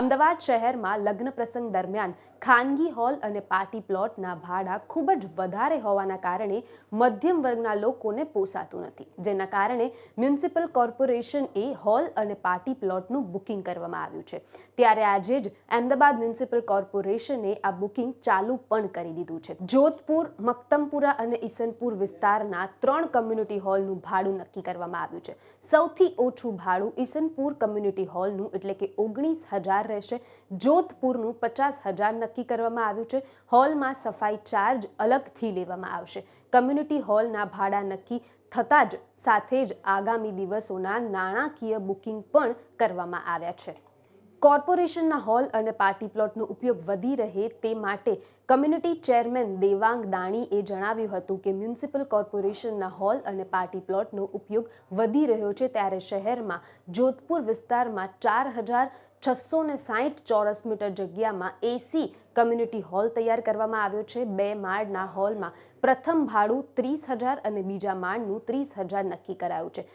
અમદાવાદ શહેરમાં લગ્ન પ્રસંગ દરમિયાન ખાનગી હોલ અને પાર્ટી પ્લોટના ભાડા ખૂબ જ વધારે હોવાના કારણે મધ્યમ વર્ગના લોકોને પોસાતું નથી. જેના કારણે મ્યુનિસિપલ કોર્પોરેશનએ હોલ અને પાર્ટી પ્લોટનું બુકિંગ કરવામાં આવ્યું છે. ત્યારે આજે જ અમદાવાદ મ્યુનિસિપલ કોર્પોરેશને આ બુકિંગ ચાલુ પણ કરી દીધું છે. જોધપુર મક્તમપુરા અને ઈસનપુર વિસ્તારના ત્રણ કમ્યુનિટી હોલનું ભાડું નક્કી કરવામાં આવ્યું છે. સૌથી ઓછું ભાડું ઈસનપુર કમ્યુનિટી હોલનું એટલે કે ઓગણીસ હજાર રહેશે. જોધપુરનું પચાસ હજાર નક્કી કરવામાં આવ્યું છે. હોલમાં સફાઈ ચાર્જ અલગથી લેવામાં આવશે. કમ્યુનિટી હોલના ભાડા નક્કી થતાં જ સાથે જ આગામી દિવસોના નાણાકીય બુકિંગ પણ કરવામાં આવ્યા છે. કોર્પોરેશનના હોલ અને પાર્ટી પ્લોટનો ઉપયોગ વધી રહે તે માટે કમ્યુનિટી ચેરમેન દેવાંગ દાણીએ જણાવ્યું હતું કે મ્યુનિસિપલ કોર્પોરેશનના હોલ અને પાર્ટી પ્લોટનો ઉપયોગ વધી રહ્યો છે ત્યારે શહેરમાં જોધપુર વિસ્તારમાં ચાર હજાર છસો ને સાહીઠ ચોરસ મીટર જગ્યામાં એસી કમ્યુનિટી હોલ તૈયાર કરવામાં આવ્યો છે. બે માળના હોલમાં પ્રથમ ભાડું ત્રીસ હજાર અને બીજા માળનું ત્રીસ હજાર નક્કી કરાયું છે.